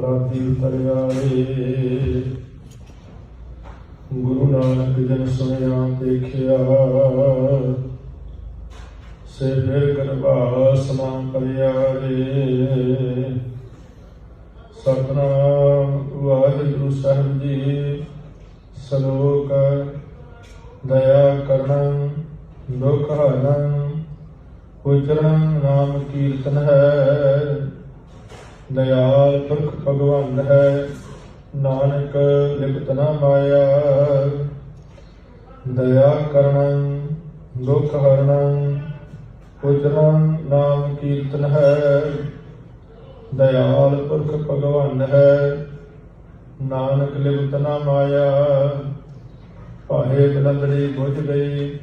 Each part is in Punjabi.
ਅਪਰਾਧੀ ਉਤਰਿਆ ਗੁਰੂ ਨਾਨਕ ਜਨ ਸੁਣਿਆ, ਦੇਖਿਆ। ਸੇ ਫਿਰ ਗਰਭਾਸ ਨਾ ਕਰਿਆ ਰੇ ਸਤਨਾਮ ਵਾਹਿਗੁਰੂ ਸਾਹਿਬ ਜੀ, ਸਲੋਕ ਦਇਆ ਕਰਨ, ਦੁਖ ਹਰਨੰ, ਉਚਰਨ, ਨਾਮ ਕੀਰਤਨ ਹੈ। ਦਇਆਲ ਪੁਰਖ ਭਗਵਾਨ ਹੈ, ਨਾਨਕ ਲਿਪਤ ਨਾ ਮਾਇਆ। ਦਇਆ ਕਰਨੰ, ਦੁਖ ਹਰਨੰ ਉਚਰਨ ਨਾਮ ਕੀਰਤਨ ਹੈ। ਦਇਆਲ ਪੁਰਖ ਭਗਵਾਨ ਹੈ, ਨਾਨਕ ਲਿਪਤ ਨਾ ਮਾਇਆ। ਭਾਏ ਬਲੰਦੜੀ ਬੁਝ ਗਈ,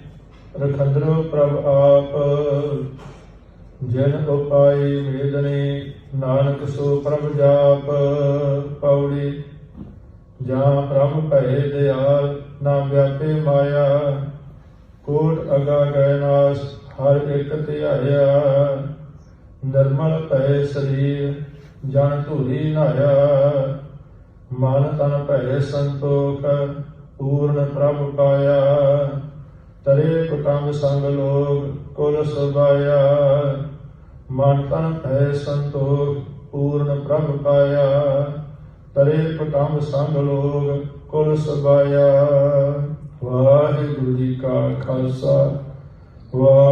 ਰਖੰਦਰੋ ਪ੍ਰਭ ਆਪ। ਜਿਨ ਉਪਾਈ ਵੇਦਨੇ, ਨਾਨਕ ਸੋ ਪ੍ਰਭ ਜਾਪ, ਪੌੜੀ। ਜਾਂ ਪ੍ਰਭ ਭਏ ਦਿਆਲ ਨਾ ਵਿਆਪੇ ਮਾਇਆ। ਕੋਟ ਅਗਾ ਗਏ ਨਾਸ, ਹਰ ਇੱਕ ਧਿਆਇਆ। ਨਿਰਮਲ ਭਏ ਸਰੀਰ, ਜਨ ਧੂਰੀ ਨਾਇਆ। ਮਨ ਤਨ ਭਏ ਸੰਤੋਖ, ਪੂਰਨ ਪ੍ਰਭ ਪਾਇਆ। ਤਰੇ ਕੁਟੰਬ ਸੰਗ ਲੋਗ ਕੁਲ ਸੁਭਾਇਆ। ਮਨ ਤਨ ਭੈ ਸੰਤੋਖ, ਪੂਰਨ ਪ੍ਰਭ ਪਾਇਆ। ਤਰੇ ਕੁਟੰਬ ਸੰਗ ਲੋਗ ਕੁਲ ਸਬਾਇਆ ਵਾਹਿਗੁਰੂ ਜੀ ਕਾ ਖਾਲਸਾ ਵਾਹਿਗੁਰੂ